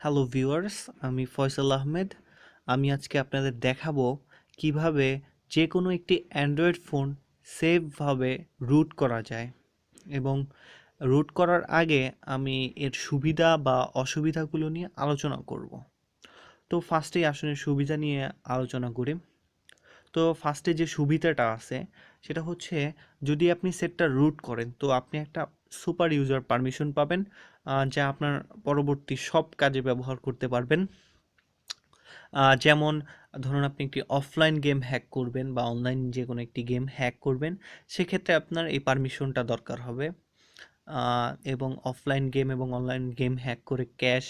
Hello viewers আমি ফয়সাল আহমেদ। আমি আজকে আপনাদের দেখাবো কীভাবে যে কোনো একটি অ্যান্ড্রয়েড ফোন সেফভাবে রুট করা যায়। এবং রুট করার আগে আমি এর সুবিধা বা অসুবিধাগুলো নিয়ে আলোচনা করব। তো ফার্স্টেই আসলে সুবিধা নিয়ে আলোচনা করি। তো ফার্স্টে যে সুবিধাটা আছে, সেটা হচ্ছে যদি আপনি সেটটা রুট করেন, তো আপনি একটা সুপার ইউজার পারমিশন পাবেন। যা আপনার পরবর্তী সব কাজে ব্যবহার করতে পারবেন। যেমন, ধরুন আপনি একটি অফলাইন গেম হ্যাক করবেন বা অনলাইন যে কোনো একটি গেম হ্যাক করবেন, সেক্ষেত্রে আপনার এই পারমিশনটা দরকার হবে। এবং অফলাইন গেম এবং অনলাইন গেম হ্যাক করে ক্যাশ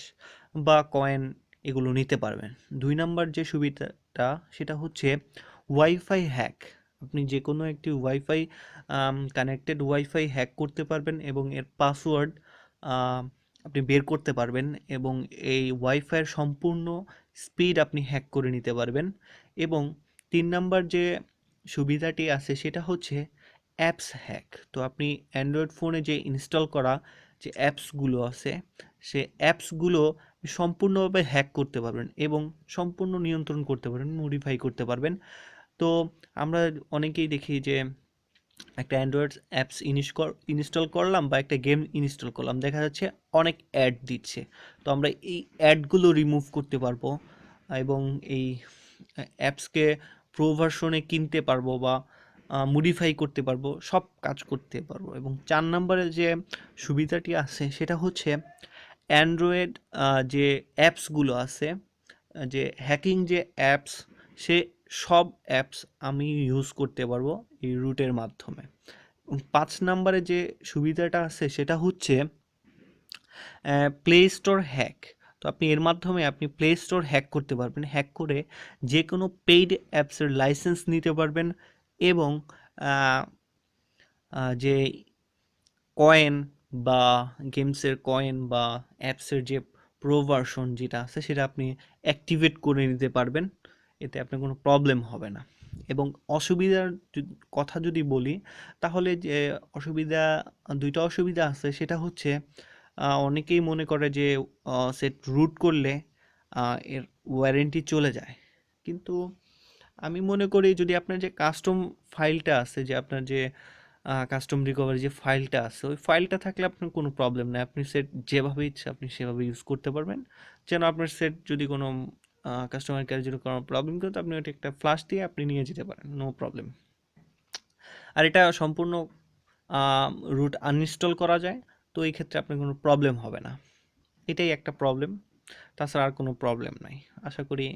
বা কয়েন এগুলো নিতে পারবেন। দুই নাম্বার যে সুবিধাটা, সেটা হচ্ছে ওয়াইফাই হ্যাক আপনি যে কোনো একটি ওয়াইফাই কানেক্টেড ওয়াইফাই হ্যাক করতে পারবেন এবং এর পাসওয়ার্ড আপনি বের করতে পারবেন এবং এই ওয়াইফাইয়ের সম্পূর্ণ স্পিড আপনি হ্যাক করে নিতে পারবেন। এবং তিন নাম্বার যে সুবিধাটি আছে সেটা হচ্ছে অ্যাপস হ্যাক। তো আপনি অ্যান্ড্রয়েড ফোনে যে ইনস্টল করা যে অ্যাপসগুলো আছে, সে অ্যাপসগুলো সম্পূর্ণভাবে হ্যাক করতে পারবেন এবং সম্পূর্ণ নিয়ন্ত্রণ করতে পারবেন মডিফাই করতে পারবেন। তো আমরা অনেকেই দেখি যে একটা অ্যান্ড্রয়েড অ্যাপস ইনস্টল করলাম বা একটা গেম ইনস্টল করলাম। দেখা যাচ্ছে অনেক অ্যাড দিচ্ছে। তো আমরা এই অ্যাডগুলো রিমুভ করতে পারব এবং এই অ্যাপসকে প্রো ভার্সনে কিনতে পারব বা মডিফাই করতে পারব, সব কাজ করতে পারব। এবং চার নম্বরে যে সুবিধাটি আছে সেটা হচ্ছে অ্যান্ড্রয়েড যে অ্যাপসগুলো আছে যে হ্যাকিং যে অ্যাপস সে সব অ্যাপস আমি ইউজ করতে পারব এই রুটের মাধ্যমে। পাঁচ নম্বরে যে সুবিধাটা আছে সেটা হচ্ছে প্লে স্টোর হ্যাক তো আপনি এর মাধ্যমে আপনি প্লে স্টোর হ্যাক করতে পারবেন। হ্যাক করে যে কোনো পেইড অ্যাপসের লাইসেন্স নিতে পারবেন এবং যে কয়েন বা গেমসের কয়েন বা অ্যাপসের যে প্রো ভার্সন যেটা আছে সেটা আপনি অ্যাক্টিভেট করে নিতে পারবেন। এতে আপনার কোনো প্রবলেম হবে না। এবং অসুবিধার কথা যদি বলি, তাহলে যে অসুবিধা, দুইটা অসুবিধা আছে। সেটা হচ্ছে অনেকেই মনে করে যে সেট রুট করলে এর ওয়ারেন্টি চলে যায়। কিন্তু আমি মনে করি, যদি আপনার যে কাস্টম ফাইলটা আছে, যে আপনার যে কাস্টম রিকভারি যে ফাইলটা আছে, ওই ফাইলটা থাকলে আপনার কোনো প্রবলেম নেই। আপনি সেট যেভাবে ইচ্ছা, আপনি সেভাবে ইউজ করতে পারবেন। যেন আপনার সেট যদি কোনো কাস্টমার কেয়ার যদি কোনো প্রবলেম করে তো আপনি ওটা একটা ফ্লাশ দিয়ে আপনি নিয়ে যেতে পারেন নো প্রবলেম আর এটা সম্পূর্ণ রুট আনইনস্টল করা যায়, তো এই ক্ষেত্রে আপনার কোনো প্রবলেম হবে না। এটাই একটা প্রবলেম তাছাড়া আর কোনো প্রবলেম নাই, আশা করি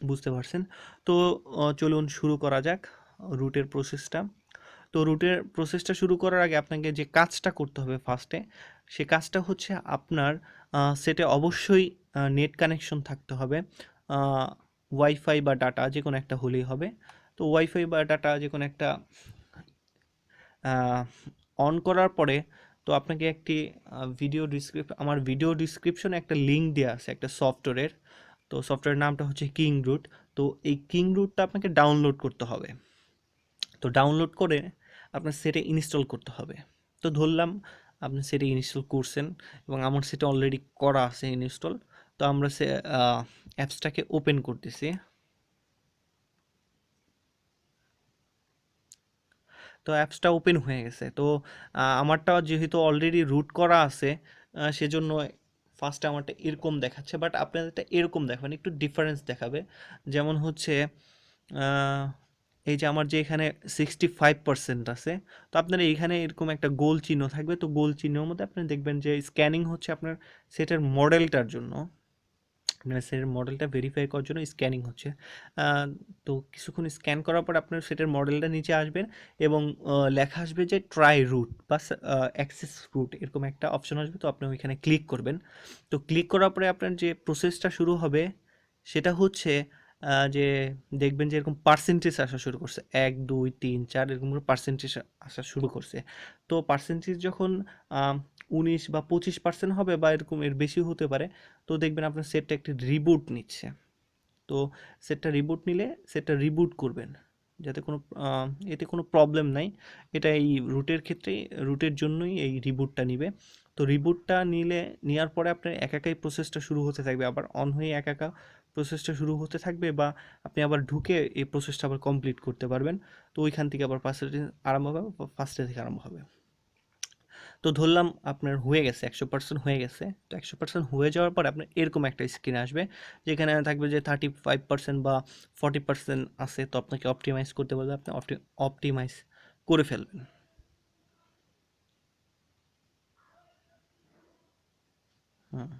বুঝতে পারছেন। তো চলুন শুরু করা যাক রুটের প্রসেসটা তো রুটের প্রসেসটা শুরু করার আগে আপনাকে যে কাজটা করতে হবে ফার্স্টে সে কাজটা হচ্ছে আপনার সেটে অবশ্যই নেট কানেকশন থাকতে হবে। ওয়াইফাই বা ডাটা যে কোনো একটা হলেই হবে। তো ওয়াইফাই বা ডাটা যে কোনো একটা অন করার পরে তো আপনাকে একটি ভিডিও ডিসক্রিপ আমার ভিডিও ডিসক্রিপশনে একটা লিঙ্ক দেওয়া আছে একটা সফটওয়্যারের তো সফটওয়্যারের নামটা হচ্ছে কিং রুট তো এই কিং রুটটা আপনাকে ডাউনলোড করতে হবে। তো ডাউনলোড করে আপনার সেটে ইনস্টল করতে হবে। তো ধরলাম আপনি সেটে ইনস্টল করছেন এবং আমার সেটা অলরেডি করা আছে ইনস্টল তো আমরা সে অ্যাপসটাকে ওপেন করতেছি। তো অ্যাপসটা ওপেন হয়ে গেছে। তো আমারটা যেহেতু অলরেডি রুট করা আছে সেজন্য ফার্স্টে আমারটা এরকম দেখাচ্ছে বাট আপনাদেরটা এরকম দেখাবেন, একটু ডিফারেন্স দেখাবে। যেমন হচ্ছে এই যে আমার যে এখানে সিক্সটি ফাইভ পার্সেন্ট আছে, তো আপনার এইখানে এরকম একটা গোল চিহ্ন থাকবে। তো গোল চিহ্নের মধ্যে আপনি দেখবেন যে স্ক্যানিং হচ্ছে আপনার সেটার মডেলটার জন্য। সেটের মডেলটা ভেরিফাই করার জন্য স্ক্যানিং হচ্ছে। তো কিছুক্ষণ স্ক্যান করার পর আপনার সেটের মডেলটা নিচে আসবেন এবং লেখা আসবে যে ট্রাই রুট বা অ্যাক্সেস রুট এরকম একটা অপশন আসবে। তো আপনি ওইখানে ক্লিক করবেন। তো ক্লিক করার পরে আপনার যে প্রসেসটা শুরু হবে সেটা হচ্ছে যে দেখবেন যে এরকম পার্সেন্টেজ আসা শুরু করছে। এক, দুই, তিন, চার এরকম করে পার্সেন্টেজ আসা শুরু করছে। তো পার্সেন্টেজ যখন উনিশ বা পঁচিশ পার্সেন্ট হবে বা এরকম এর বেশি হতে পারে। তো দেখবেন আপনার সেটটা একটি রিবুট নিচ্ছে। তো সেটটা রিবুট নিলে সেটটা রিবুট করবেন। যাতে কোনো এতে কোনো প্রবলেম নাই। এটা এই রুটের ক্ষেত্রে রুটের জন্যই এই রিবুটটা নিবে। তো রিবুটটা নিলে নেওয়ার পরে আপনার একা একাই প্রসেসটা শুরু হতে থাকবে। আবার অন হয়ে একা একা প্রসেসটা শুরু হতে থাকবে বা আপনি আবার ঢুকে এই প্রসেসটা আবার কমপ্লিট করতে পারবেন। তো ওইখান থেকে আবার পাঁচটা আরম্ভ হবে ফার্স্টে থেকে আরম্ভ হবে। তো ধরলাম আপনার হয়ে গেছে, একশো পার্সেন্ট হয়ে গেছে। তো একশো পার্সেন্ট হয়ে যাওয়ার পর আপনার এরকম একটা স্ক্রিন আসবে, যেখানে থাকবে যে থার্টি ফাইভ পার্সেন্ট বা ফর্টি পার্সেন্ট আছে। তো আপনাকে অপটিমাইজ করতে বলবে, আপনি অপটিমাইজ করে ফেলবেন। হুম।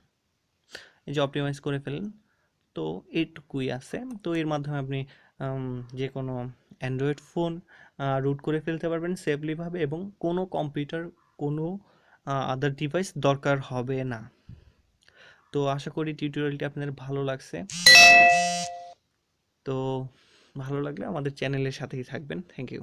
এই যে অপটিমাইজ করে ফেলেন তো এইটুকুই আছে। তো এর মাধ্যমে আপনি যে কোনো অ্যান্ড্রয়েড ফোন রুট করে ফেলতে পারবেন সেফলিভাবে এবং কোনো কম্পিউটার কোনো আদার ডিভাইস দরকার হবে না। তো আশা করি টিউটোরিয়ালটি আপনাদের ভালো লাগছে। তো ভালো লাগলে আমাদের চ্যানেলের সাথেই থাকবেন। Thank you